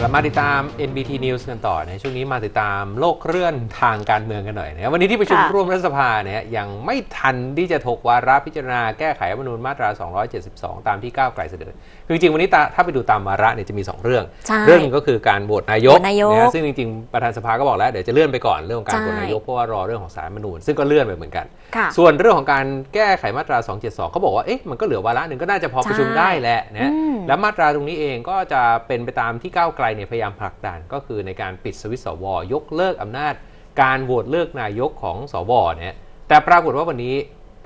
กลับมาติดตาม NBT News กันต่อนะช่วงนี้มาติดตามโลกเคลื่อนทางการเมืองกันหน่อยนะวันนี้ที่ประชุมค่ะร่วมรัฐสภาเนี่ยยังไม่ทันที่จะถกวาระพิจารณาแก้ไขรัฐธรรมนูญมาตรา 272 ตามที่ก้าวไกลเสนอคือจริงๆวันนี้ตาถ้าไปดูตามวาระเนี่ยจะมี 2 เรื่องใช่เรื่องหนึงก็คือการโหวตนายกโหวตนายกนะซึ่งจริงๆประธานสภาก็บอกแล้วเดี๋ยวจะเลื่อนไปก่อนเรื่องของการใช่โหวตนายกเพราะว่ารอเรื่องของสารรัฐธรรมนูญซึ่งก็เลื่อนไปเหมือนกันค่ะส่วนเรื่องของการแก้ไขมาตรา 272เขาบอกว่าเอ๊ะมันก็เหลือวาระหนึ่งก็น่าจะพอประชุมได้แหละนะอืมแล้วมาตราตรงนี้เองก็จะเป็นไปตามที่ก้าวไกลเนี่ยพยายามผลักดันก็คือในการปิดสวิตสว ยกเลิกอำนาจ การโหวตเลือกนายกของสวเนี่ยแต่ปรากฏว่าวันนี้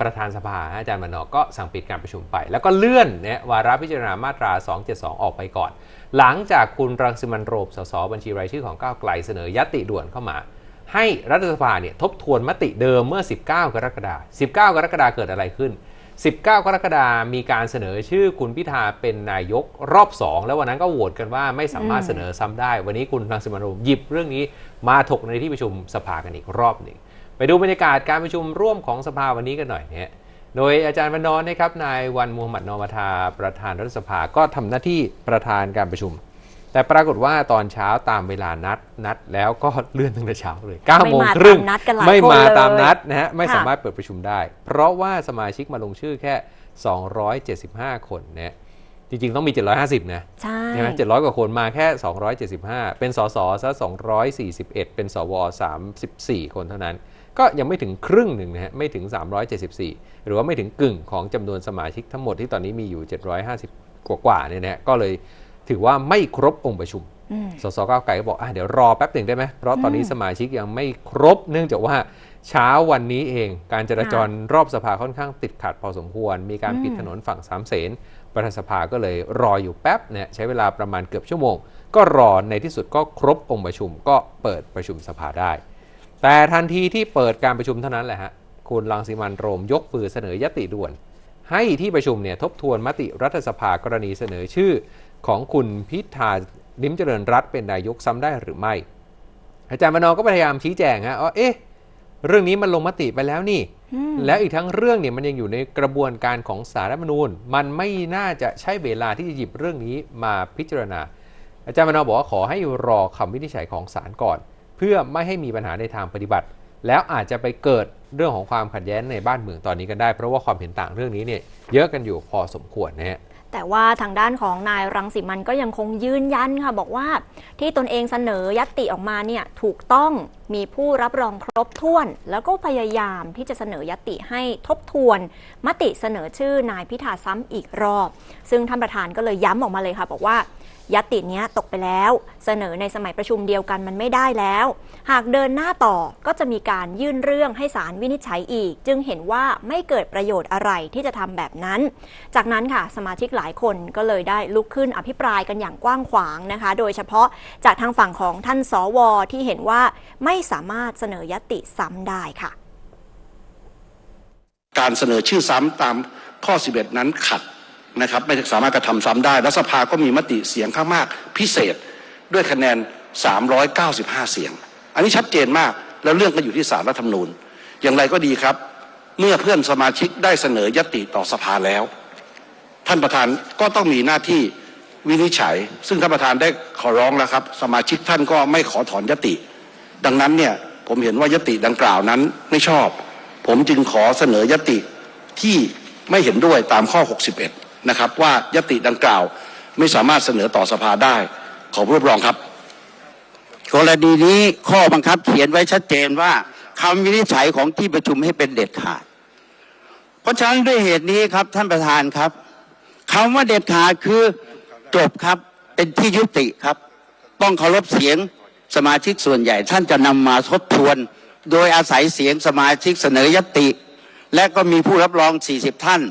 ประธานสภาอาจารย์มนอกก็สั่งปิดการประชุมไป แล้วก็เลื่อนเนี่ยวาระพิจารณามาตรา 272 ออกไปก่อน หลังจากคุณรังสิมันโรมสสบัญชีรายชื่อของก้าวไกลเสนอยติด่วนเข้ามา ให้รัฐสภาเนี่ยทบทวนมติเดิมเมื่อ 19 กรกฎาคม19 กรกฎาคมเกิดอะไรขึ้น 19 กรกฎาคมมีการเสนอชื่อคุณพิธาเป็นนายกรอบ 2 แล้ววันนั้นก็โหวตกันว่าไม่สามารถเสนอซ้ำได้ วันนี้คุณรังสิมันโรมหยิบเรื่องนี้มาถกในที่ประชุมสภากันอีกรอบหนึ่งไปดูบรรยากาศการประชุมร่วมของสภาวันนี้กันหน่อยเนี่ยโดยอาจารย์วันนอนนะครับนายวันมูฮัมหมัดนอมาทาประธานรัฐสภาก็ทำหน้าที่ประธานการประชุม แต่ปรากฏว่าตอนเช้าตามเวลานัดนัดแล้วก็เลื่อนตั้งแต่เช้าเลย9โมงครึ่งไม่มาตามนัดกันหลายไม่มาคนเลยตามนัดนะฮะไม่ค่ะสามารถเปิดประชุมได้ เพราะว่าสมาชิกมาลงชื่อแค่ 275 คนนะจริง ๆ ต้องมี 750 นะใช่ใช่ไหม700 กว่าคนมาแค่ 275 เป็นสสซะ241 เป็นสว 34 คนเท่านั้น ก็ยังไม่ถึงครึ่งหนึ่งนะฮะไม่ถึง 374 หรือว่าไม่ถึงกึ่งของจำนวนสมาชิกทั้งหมดที่ตอนนี้มีอยู่ 750 กว่าๆเนี่ยนะฮะก็เลย ถือว่าไม่ครบองค์ประชุมอืมสสก้าวไกลก็บอกอะเดี๋ยวรอแป๊บหนึ่งได้ไหม เพราะตอนนี้อืมสมาชิกยังไม่ครบ เนื่องจากว่าเช้าวันนี้เอง การจราจรรอบสภาค่อนข้างติดขัดพอสมควร มีการปิดอืมถนนฝั่งสามเสนประธานสภาก็เลยรออยู่แป๊บเนี่ยใช้เวลาประมาณเกือบชั่วโมง ก็รอในที่สุดก็ครบองค์ประชุม ก็เปิดประชุมสภาได้ แต่ทันทีที่เปิดการประชุมเท่านั้นแหละฮะคุณรังสิมันต์โรมยกมือเสนอยติด่วน ให้ที่ประชุมเนี่ยทบทวนมติรัฐสภากรณีเสนอชื่อของคุณพิธาลิมเจริญรัตน์เป็นนายกซ้ำได้หรือไม่ อาจารย์มนอก็พยายามชี้แจงฮะว่าเอ๊ะเรื่องนี้มันลงมติไปแล้วนี่อืมแล้วอีกทั้งเรื่องเนี่ยมันยังอยู่ในกระบวนการของสารรัฐธรรมนูญ มันไม่น่าจะใช่เวลาที่จะหยิบเรื่องนี้มาพิจารณา อาจารย์มนอบอกว่าขอให้รอคำวินิจฉัยของศาลก่อน เพื่อไม่ให้มีปัญหาในทางปฏิบัติ แล้วอาจจะไปเกิด เรื่องของความขัดแย้งในบ้านเมืองตอนนี้กันได้ เพราะว่าความเห็นต่างเรื่องนี้เนี่ยเยอะกันอยู่พอสมควรนะฮะแต่ว่าทางด้านของนายรังสิมันก็ยังคงยืนยันค่ะ บอกว่าที่ตนเองเสนอยัตติออกมาเนี่ยถูกต้องมีผู้รับรองครบถ้วน แล้วก็พยายามที่จะเสนอยัตติให้ทบทวน มติเสนอชื่อนายพิธาซ้ำอีกรอบ ซึ่งท่านประธานก็เลยย้ำออกมาเลยค่ะ บอกว่า ยัตติเนี้ยตกไปแล้ว เสนอในสมัยประชุมเดียวกันมันไม่ได้แล้ว หากเดินหน้าต่อก็จะมีการยื่นเรื่องให้ศาลวินิจฉัยอีก จึงเห็นว่าไม่เกิดประโยชน์อะไรที่จะทำแบบนั้น จากนั้นค่ะสมาชิกหลายคนก็เลยได้ลุกขึ้นอภิปรายกันอย่างกว้างขวางนะคะ โดยเฉพาะจากทางฝั่งของท่านสวที่เห็นว่าไม่สามารถเสนอยติซ้ำได้ค่ะ การเสนอชื่อซ้ำตามข้อ 11 นั้นขัด นะครับไม่สามารถกระทำซ้ำได้ และสภาก็มีมติเสียงข้างมากพิเศษด้วยคะแนน 395 เสียง อันนี้ชัดเจนมากแล้วเรื่องก็อยู่ที่สารรัฐธรรมนูญ อย่างไรก็ดีครับ เมื่อเพื่อนสมาชิกได้เสนอยติต่อสภาแล้ว ท่านประธานก็ต้องมีหน้าที่วินิจฉัย ซึ่งท่านประธานได้ขอร้องแล้วครับ สมาชิกท่านก็ไม่ขอถอนยติ ดังนั้นเนี่ยผมเห็นว่ายติดังกล่าวนั้นไม่ชอบ ผมจึงขอเสนอยติที่ไม่เห็นด้วยตามข้อ 61 นะครับ ว่ายติดังกล่าวไม่สามารถเสนอต่อสภาได้ ขอรับรองครับ กรณีนี้ข้อบังคับเขียนไว้ชัดเจนว่าคำวินิจฉัยของที่ประชุมให้เป็นเด็ดขาด เพราะฉะนั้นด้วยเหตุนี้ครับท่านประธานครับคำว่าเด็ดขาดคือจบครับเป็นที่ยุติครับ ต้องเคารพเสียงสมาชิกส่วนใหญ่ ท่านจะนำมาทบทวน โดยอาศัยเสียงสมาชิกเสนอยติ และก็มีผู้รับรอง 40 ท่าน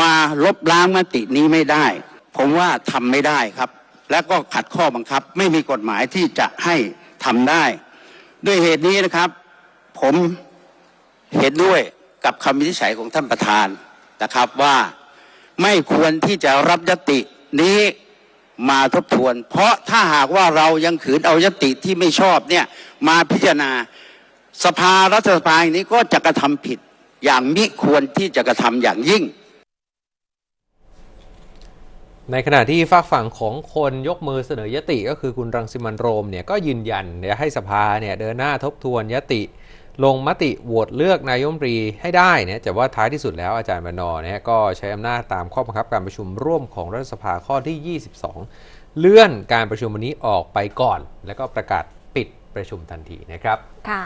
มาลบล้างมตินี้ไม่ได้ ผมว่าทำไม่ได้ครับ และก็ขัดข้อบังคับ ไม่มีกฎหมายที่จะให้ทำได้ ด้วยเหตุนี้นะครับ ผมเห็นด้วยกับคำวินิจฉัยของท่านประธานนะครับว่าไม่ควรที่จะรับยตินี้มาทบทวน เพราะถ้าหากว่าเรายังขืนเอายติที่ไม่ชอบเนี่ยมาพิจารณาสภารัฐสภาอย่างนี้ก็จะกระทำผิดอย่างมิควรที่จะกระทำอย่างยิ่ง ในขณะที่ฝากฝั่งของคนยกมือเสนอยติก็คือคุณรังสิมันโรมเนี่ยก็ยืนยันเนี่ยให้สภาเนี่ยเดินหน้าทบทวนยติ ลงมติโหวตเลือกนายมตรีให้ได้เนี่ยแต่ว่าท้ายที่สุดแล้วอาจารย์บรรณอเนี่ยก็ใช้อำนาจตามข้อบังคับการประชุมร่วมของรัฐสภาข้อที่ 22 เลื่อนการประชุมวันนี้ออกไปก่อน แล้วก็ประกาศปิดประชุมทันทีนะครับค่ะ